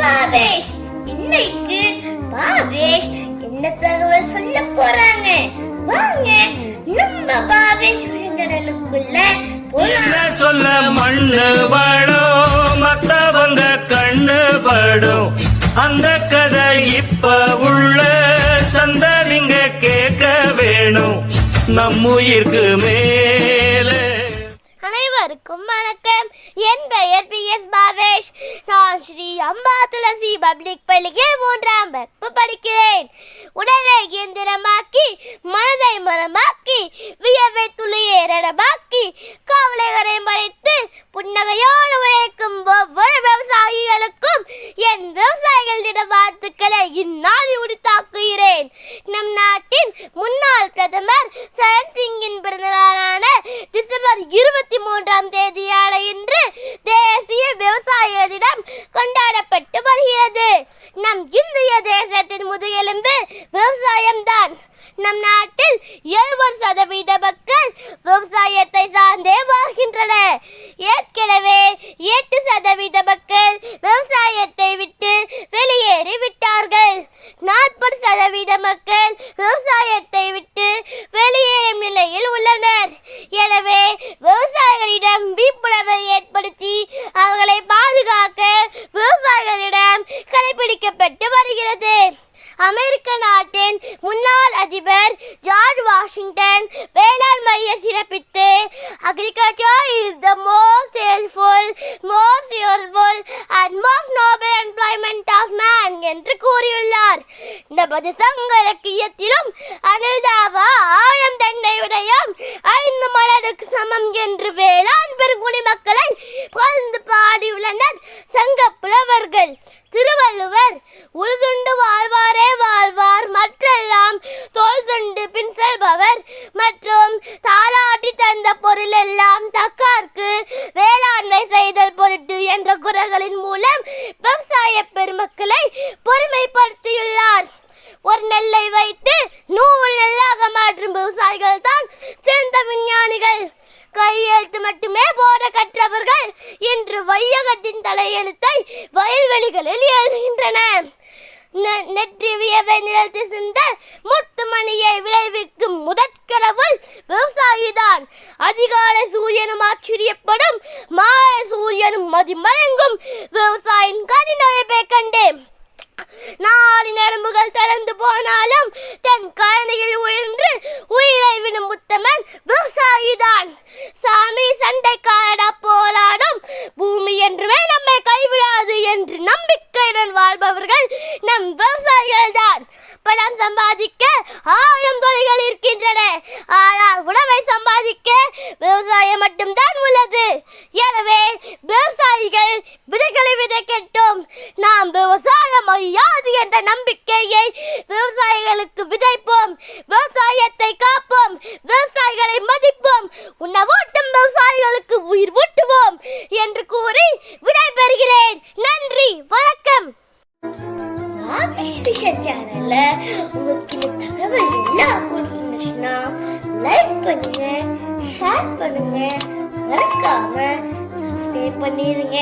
பாவேஷ். இன்னைக்கு பாவேஷ் என்ன தகவல் சொல்ல போறாங்க? வாங்க நம்ம பாவேஷ் விருந்தினருக்குள்ள சொல்ல மண்ணு படும் மத்தவங்க கண்ணு படும். அந்த கதை இப்ப உள்ள சந்த நீங்க கேட்க வேணும். நம்முயிர்க்கு மேலே அனைவருக்கும் வணக்கம். என் பெயர் பி எஸ் பாவேஷ். நான் ஸ்ரீ அம்பா துளசி பப்ளிக் பள்ளியில் மூன்றாம் வகுப்பு படிக்கிறேன். உடலை இயந்திரமாக்கி மனதை மரமாக்கி வியவை துளியேறடமாக்கி கவலைகளை மறைத்து புன்னகையோடு உழைக்கும் ஒவ்வொரு விவசாயிகளுக்கும் என் விவசாயிகள் தின வாழ்த்துக்களை. இந்நாள் வாஷிங்டன் வேளாண்மையை சிறப்பித்து agriculture is the most helpful most useful and most noble employment of man என்று கூறியுள்ளார். நமது சங்க இலக்கியத்திலும் அனுதாபா ஆழம் தன்னை உடையாம் ஐந்து மலருக்கு சமம் என்று வேளாண் பெருங்குடி மக்களை புகழ்ந்து பாடியுள்ளனர் சங்க புலவர்கள். திருவள்ளுவர் உருது மற்றும் தாளாட்டி தந்த பொருள் எல்லாம் தக்கார்க்கு வேளாண்மை செய்தல் பொருட்டு என்ற குரல்களின் மூலம் விவசாய பெருமக்களை பொறுமைப்படுத்தியுள்ளார். ஒரு நெல்லை வைத்து நூறு நெல்லாக மாற்றும் விவசாயிகள் தான் சிறந்த விஞ்ஞானிகள். கையெழுத்து மட்டுமே போட கற்றவர்கள் இன்று வையகத்தின் தலையெழுத்தை வயல்வெளிகளில் எழுகின்றன நெ- நெற்றி வியவை நிலத்து சிந்த முத்துமணியை விளைவிக்கும் முதற்கடவுள் சூரியனும் மதிமயங்கும் விவசாயின் கடின உழைப்பை கண்டேன் நாடி நரம்புகள் தளர்ந்து போனாலும் தன் கழனியில் உயர்ந்து உயிரை விடும் உத்தமன் விவசாயிதான். சாமி சண்டைக்காரடா போராடும். பூமி என்றுமே நம்மை கைவிடாது என்று நம்பிக்கையுடன் வாழ்பவர்கள் நம் விவசாயிகள் தான் பணம் சம்பாதிக்க ஆயிரம் தொழில்கள் இருக்கின்றன. சேனல்ல உங்களுக்கு இந்த தகவல் எல்லாம் பிடிச்சிருந்துச்சுன்னா லைக் பண்ணுங்க ஷேர் பண்ணுங்க. மறக்காம சப்ஸ்கிரைப் பண்ணிருங்க.